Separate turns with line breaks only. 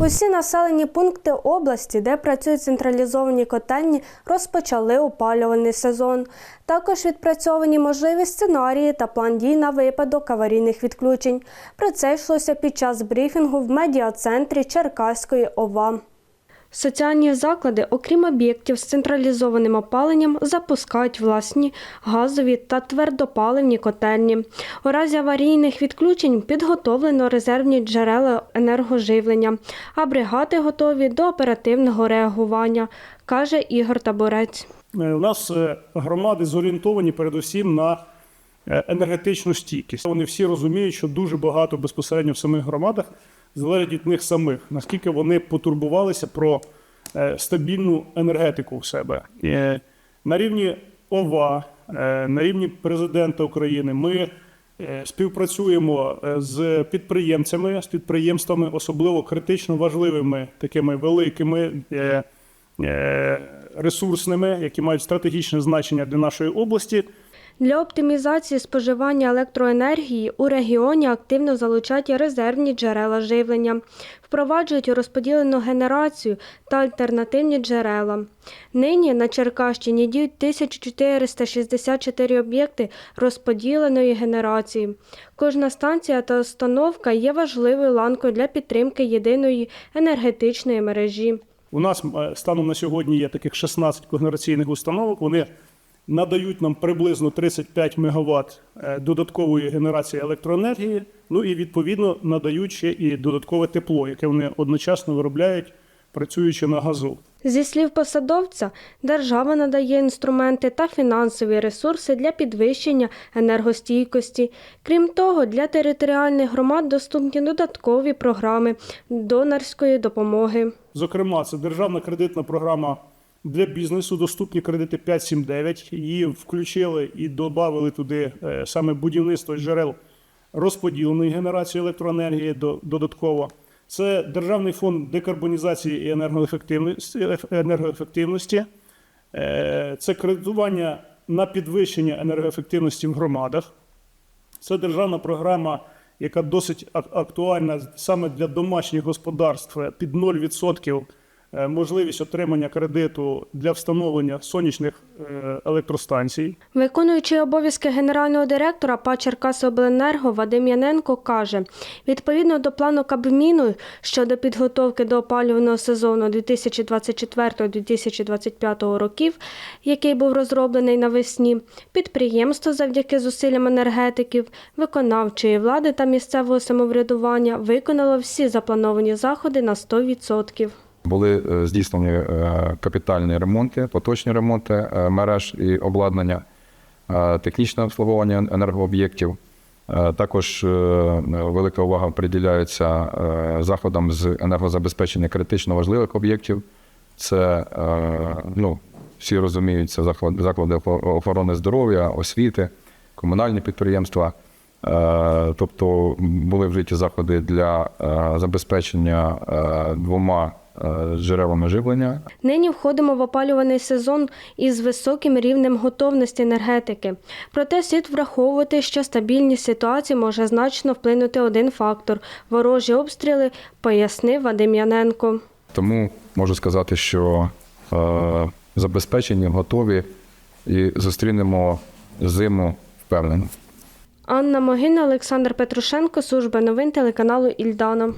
Усі населені пункти області, де працюють централізовані котельні, розпочали опалювальний сезон. Також відпрацьовані можливі сценарії та план дій на випадок аварійних відключень. Про це йшлося під час брифінгу в медіа-центрі Черкаської ОВА. Соціальні заклади, окрім об'єктів з централізованим опаленням, запускають власні газові та твердопаливні котельні. У разі аварійних відключень підготовлено резервні джерела енергоживлення, а бригади готові до оперативного реагування, каже Ігор Таборець.
Е, У нас е, громади зорієнтовані передусім на е, енергетичну стійкість. Вони всі розуміють, що дуже багато безпосередньо в самих громадах залежить від них самих, наскільки вони потурбувалися про е, стабільну енергетику в себе. Е, На рівні ОВА, е, на рівні президента України ми співпрацюємо з підприємцями, з підприємствами, особливо критично важливими, такими великими. ресурсними, які мають стратегічне значення для нашої області.
Для оптимізації споживання електроенергії у регіоні активно залучають резервні джерела живлення, впроваджують розподілену генерацію та альтернативні джерела. Нині на Черкащині діють 1464 об'єкти розподіленої генерації. Кожна станція та установка є важливою ланкою для підтримки єдиної енергетичної мережі.
У нас е, станом на сьогодні є таких 16 когенераційних установок. Вони надають нам приблизно 35 МВт е, додаткової генерації електроенергії. Ну і відповідно надають ще і додаткове тепло, яке вони одночасно виробляють, працюючи на газу.
Зі слів посадовця, держава надає інструменти та фінансові ресурси для підвищення енергостійкості. Крім того, для територіальних громад доступні додаткові програми донорської допомоги.
Зокрема, це державна кредитна програма для бізнесу, доступні кредити 579. Її включили і додали туди е, саме будівництво джерел розподіленої генерації електроенергії додатково. Це Державний фонд декарбонізації і енергоефективності. Е, Це кредитування на підвищення енергоефективності в громадах. Це державна програма, яка досить актуальна саме для домашніх господарств е, під 0% е, можливість отримання кредиту для встановлення сонячних е, електростанцій.
Виконуючий обов'язки генерального директора ПА «Черкасиобленерго» Вадим Яненко каже, відповідно до плану Кабміну щодо підготовки до опалювального сезону 2024-2025 років, який був розроблений навесні, підприємство завдяки зусиллям енергетиків, виконавчої влади та місцевого самоврядування виконало всі заплановані заходи на 100%.
Були е, здійснені е, капітальні ремонти, поточні ремонти е, мереж і обладнання, технічне обслуговування енергооб'єктів. Також велика увага приділяється заходам з енергозабезпечення критично важливих об'єктів. Це ну, всі розуміють, це заклади охорони здоров'я, освіти, комунальні підприємства. Тобто були вжиті заходи для забезпечення двома джерелами живлення.
Нині входимо в опалюваний сезон із високим рівнем готовності енергетики. Проте слід враховувати, що стабільність ситуації може значно вплинути один фактор ворожі обстріли, пояснив Вадим Яненко.
Тому можу сказати, що е, забезпечені, готові і зустрінемо зиму впевнено.
Анна Могина, Олександр Петрушенко, служба новин телеканалу Ільдана.